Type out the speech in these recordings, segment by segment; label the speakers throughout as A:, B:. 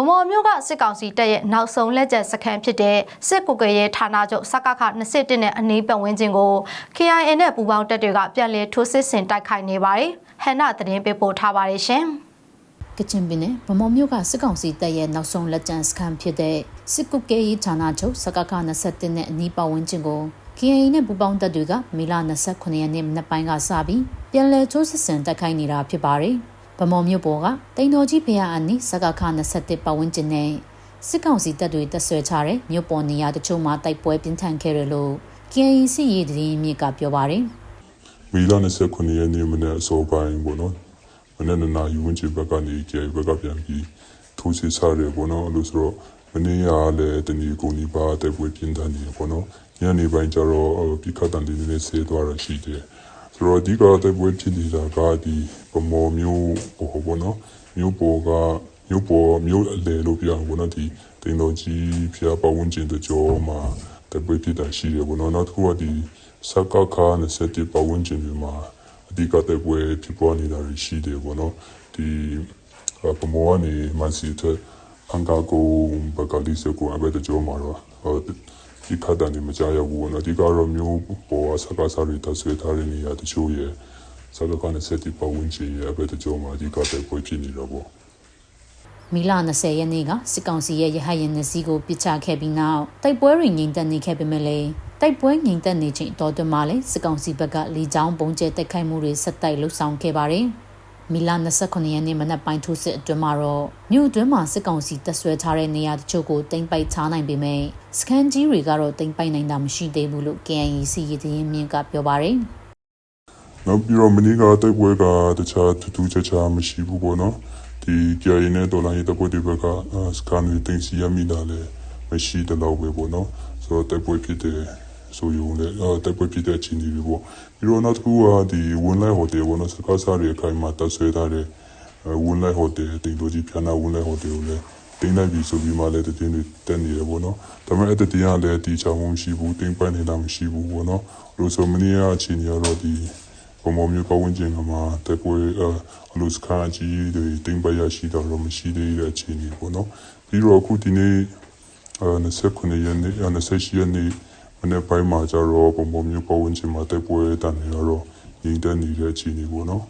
A: ဗမော်မြို့ကစစ်ကောင်စီတပ်ရဲ့နောက်ဆုံးလက်ကျန်စခန်းဖြစ်တဲ့စစ်ကုကရဲဌာနချုပ်စကခ21နဲ့အနီးပတ်ဝန်းကျင်ကို KIA နဲ့ပူးပေါင်းတပ်တွေကပြန်လည်ထိုးစစ်ဆင်တိုက်ခိုက်နေပါတယ်။ဟန်နာသတင်းပေးပို့ထားပါတယ်ရှင်။
B: ကချင်ပြည်နယ်ဗမော်မြို့ကစစ်ကောင်စီတပ်ရဲ့နောက်ဆုံးလက်ကျန်စခန်းဖြစ်တဲ့စစ်ကုကဲရေးဌာနချုပ်စကခ21နဲ့အနီးပတ်ဝန်းကျင်ကို KAA နဲ့ပူးပေါင်းတပ်တွေကမေလ29ရက်နေ့မနက်ပိုင်းကစပြီးပြန်လည်ချိုးစစ်ဆင်တိုက်ခိုက်နေတာဖြစ်ပါတယ်။ ဗမော်မြို့ပေါ်ကတိန်တော်ကြီးဖျားအနီးစကခ21ပတ်ဝန်းကျင်နဲ့စစ်ကောင်စီတပ်တွေတပ်ဆွဲထားတဲ့မြို့ပေါ်နေရာတချို့မှာတိုက်ပွဲပြင်းထန်ခဲ့တယ်လို့ KAA စစ်ရေးတရင်မြစ်ကပြောပါတယ်။
C: မီလာ29ရက်နေ့မနေ့အစောပိုင်းပေါ့နော်မနေ့နှစ်နာရီဝန်းကျင်ဘက်ကနေကျေဘက်ကပြန်ပြီးထိုးစစ်ဆရတယ်ပေါ့နော်အဲ့လို့ဆိုတော့မနေ့ကလည်းတဏီကိုနီပါတိုက်ပွဲပြင်းထန်နေပေါ့နော်ညနေပိုင်းကျတော့ပြီးခတ်တန်လေးလေးဆဲသွားတာရှိတယ် ဆိုတော့အဓိကတိုက်ပွဲဖြစ်နေတာကဒီပမော်မျိုးပေါ်ပေါ့နော်မျိုးပေါ်ကမျိုးပေါ်မျိုးအလေလို့ပြောပေါ့နော်ဒီတင်တော်ကြီးဖျားပတ်ဝန်းကျင်တကြောမှာတိုက်ပွဲဖြစ်တာရှိတယ်ပေါ့နော်နောက်တစ်ခုကဒီစကခါ27ပတ်ဝန်းကျင်တွေမှာအဓိကတိုက်ပွဲဖြစ်ပေါ်နေတာရှိတယ်ပေါ့နော်ဒီပမော်ကနေမန်စီတဲ့အန်ကာကိုဘကလီစကိုအဘက်တကြောမှာတော့ ဒီခတ်တန်ဒီမကြရဘူးနော်ဒီကတော့မျိုးပေါ်စကားစားတွေတဆွေထားတဲ့နေရာတချို့ရဲ့စကားကနဲ့စက်တီပတ်ဝန်းကျင်ရဲ့အဘက်တကြောမှာဒီကတဲ့ပွဲဖြစ်နေတော့ပေါ့
B: မီလာ20ရက်နေ့ကစစ်ကောင်စီရဲ့ရဟတ်ရင်နစီကိုပစ်ချခဲ့ပြီးနောက်တိုက်ပွဲတွေငြိမ်သက်နေခဲ့ပေမဲ့လည်းတိုက်ပွဲငြိမ်သက်နေချိန်တော်တွင်မှလည်းစစ်ကောင်စီဘက်ကလေကြောင်းပုံကျဲတိုက်ခိုက်မှုတွေဆက်တိုက်လှုပ်ဆောင်ခဲ့ပါတယ်။ မီလာ29ရက်နေ့မနက်ပိုင်းထိုးစစ်အတွင်းမှာတော့မြို့အတွင်းမှာစစ်ကောင်စီတပ်ဆွဲထားတဲ့နေရာတချို့ကိုတင်ပိုက်ချနိုင်ပေမဲ့စကန်ကြီးတွေကတော့တင်ပိုက်နိုင်တာမရှိသေးဘူးလို့ KNY စီရည်တရင်မြင့်ကပြောပါတယ်။
C: နောက်ပြီးတော့မင်းကတိုက်ပွဲကတခြားထူးထူးခြားခြားမရှိဘူးပေါ့နော်ဒီကြာရင်နဲ့ဒေါ်လာရေးတပ်ဖွဲ့တွေဘက်ကစကန်တွေတင်စီရမိတာလည်းမရှိတဲ့လောက်ပဲပေါ့နော်ဆိုတော့တိုက်ပွဲဖြစ်တဲ့ ဆိုရုံနဲ့တိုက်ပွဲဖြစ်တဲ့အချိန်တွေပေါ့ပြီးတော့နောက်တစ်ခုကဒီဝန်လိုက်ဟိုတယ်ပေါ့နော်စကားစားတွေအခိုင်မှာတပ်ဆွဲထားတဲ့ဝန်လိုက်ဟိုတယ်တင်လို့ကြီးပြန်လာဝန်လိုက်ဟိုတယ်ကိုလည်းတင်းလိုက်ပြီဆိုပြီးမှလည်းတင်းတွေတက်နေတယ်ပေါ့နော်ဒါပေမဲ့အဲ့တတင်းကလည်းတီချောင်းမရှိဘူးတင်းပိုင်နေတာမရှိဘူးပေါ့နော်လို့ဆိုမင်းရဲ့အချိန်ရတော့ဒီဘုံဘုံမျိုးပဝန်းကျင်ကမှာတက်ပွဲအလူစခါကြီးတွေတင်းပိုင်ရရှိတော့မရှိသေးတဲ့အချိန်တွေပေါ့နော်ပြီးတော့အခုဒီနေ့အဲ29ရက်နေ့28ရက်နေ့ မနေ့ပိုင်းမှာကျတော့ဘုံဘုံမျိုးပဝန်းကျင်မှာတက်ပွဲတန်နေတော့ညီတက်နေတဲ့အချိန်တွေပေါ့နော်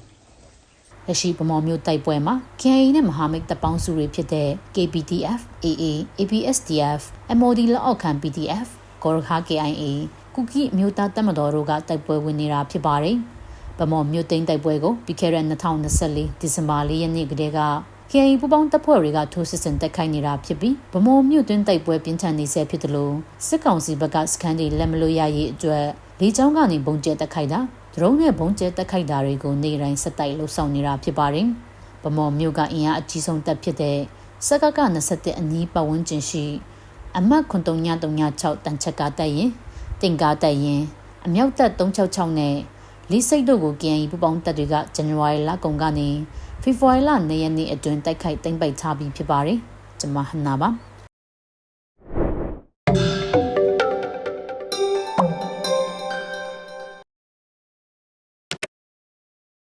B: လက်ရှိဗမော်မျိုးတိုက်ပွဲမှာ KIA နဲ့မဟာမိတ်တပ်ပေါင်းစုတွေဖြစ်တဲ့ KPTF, AA, ABSDF, MOD လက်အောက်ခံ PDF, ကောရခါ KIA, ကုကီမြို့သားတပ်မတော်တို့ကတိုက်ပွဲဝင်နေတာဖြစ်ပါတယ်။ဗမော်မြို့သိမ်းတိုက်ပွဲကိုပြီးခဲ့တဲ့2024ဒီဇင်ဘာလရက်နေ့ကတည်းက KIA ပူပေါင်းတပ်ဖွဲ့တွေကထိုးစစ်ဆင်တိုက်ခိုက်နေတာဖြစ်ပြီးဗမော်မြို့တွင်းတိုက်ပွဲပြင်းထန်နေဆဲဖြစ်တယ်လို့စစ်ကောင်စီဘက်ကစခန်းတွေလက်မလို့ရရေးအတွက်လေကြောင်းကနေပုံကျဲတိုက်ခိုက်တာဒရုန်းနဲ့ဘုံကျဲတက်ခိုက်တာတွေကိုနေတိုင်းဆက်တိုက်လှုပ်ဆောင်နေတာဖြစ်ပါတယ်။ဗမော်မြို့ကအင်အားအကြီးဆုံးတပ်ဖြစ်တဲ့စကက21အနီးပတ်ဝန်းကျင်ရှိအမတ်9336တန်ချက်ကတက်ရင်တင်ကားတက်ရင်အမြောက်တပ်366နဲ့လီစိတ်တို့ကို KNY ပူပေါင်းတပ်တွေကဇန်နဝါရီလကုန်ကနေ ဖေဖော်ဝါရီလ2ရက်နေ့အတွင်းတိုက်ခိုက်သိမ်းပိုက်ထားပြီးဖြစ်ပါတယ်။ကျွန်မဟနာပါ။